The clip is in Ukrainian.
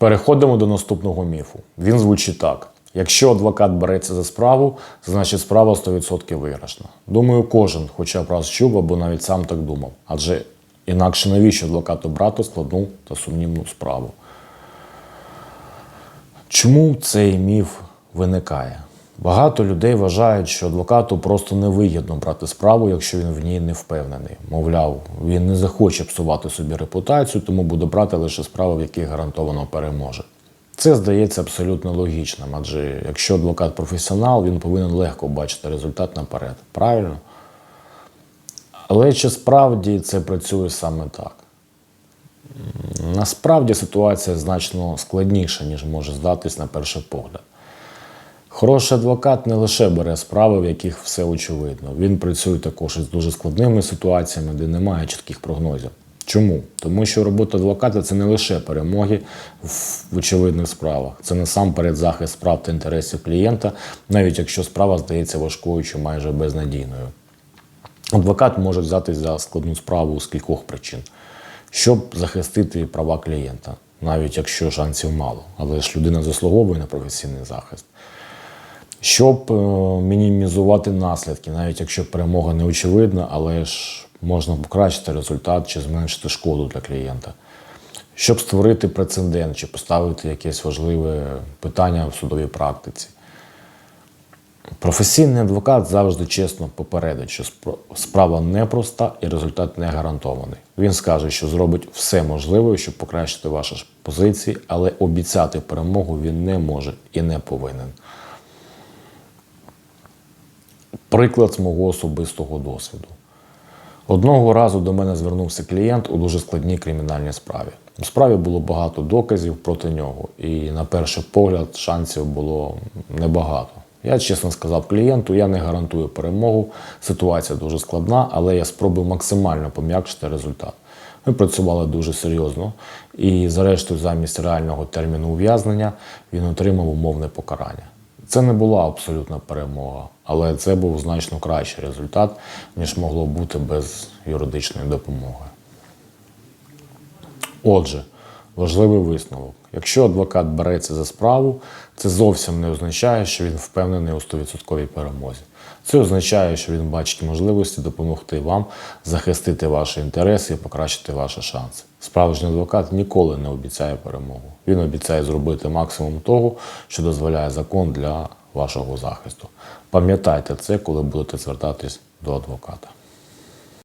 Переходимо до наступного міфу. Він звучить так: якщо адвокат береться за справу, значить справа 100% виграшна. Думаю, кожен хоча б раз чув або навіть сам так думав. Адже інакше навіщо адвокату брати складну та сумнівну справу? Чому цей міф виникає? Багато людей вважають, що адвокату просто невигідно брати справу, якщо він в ній не впевнений. Мовляв, він не захоче псувати собі репутацію, тому буде брати лише справи, в яких гарантовано переможе. Це здається абсолютно логічним, адже якщо адвокат професіонал, він повинен легко бачити результат наперед. Правильно? Але чи справді це працює саме так? Насправді ситуація значно складніша, ніж може здатись на перший погляд. Хороший адвокат не лише бере справи, в яких все очевидно. Він працює також із дуже складними ситуаціями, де немає чітких прогнозів. Чому? Тому що робота адвоката це не лише перемоги в очевидних справах, це насамперед захист прав та інтересів клієнта, навіть якщо справа здається важкою чи майже безнадійною. Адвокат може взятись за складну справу з кількох причин, щоб захистити права клієнта, навіть якщо шансів мало, але ж людина заслуговує на професійний захист. Щоб е, мінімізувати наслідки, навіть якщо перемога не очевидна, але ж можна покращити результат чи зменшити шкоду для клієнта. Щоб створити прецедент чи поставити якесь важливе питання в судовій практиці. Професійний адвокат завжди чесно попередить, що справа непроста і результат не гарантований. Він скаже, що зробить все можливе, щоб покращити ваші позиції, але обіцяти перемогу він не може і не повинен. Приклад з мого особистого досвіду. Одного разу до мене звернувся клієнт у дуже складній кримінальній справі. У справі було багато доказів проти нього, і на перший погляд шансів було небагато. Я чесно сказав клієнту, я не гарантую перемогу. Ситуація дуже складна, але я спробую максимально пом'якшити результат. Ми працювали дуже серйозно, і, зрештою, замість реального терміну ув'язнення він отримав умовне покарання. Це не була абсолютна перемога, але це був значно кращий результат, ніж могло бути без юридичної допомоги. Отже, важливий висновок. Якщо адвокат береться за справу, це зовсім не означає, що він впевнений у 100% перемозі. Це означає, що він бачить можливості допомогти вам захистити ваші інтереси і покращити ваші шанси. Справжній адвокат ніколи не обіцяє перемогу. Він обіцяє зробити максимум того, що дозволяє закон для вашого захисту. Пам'ятайте це, коли будете звертатись до адвоката.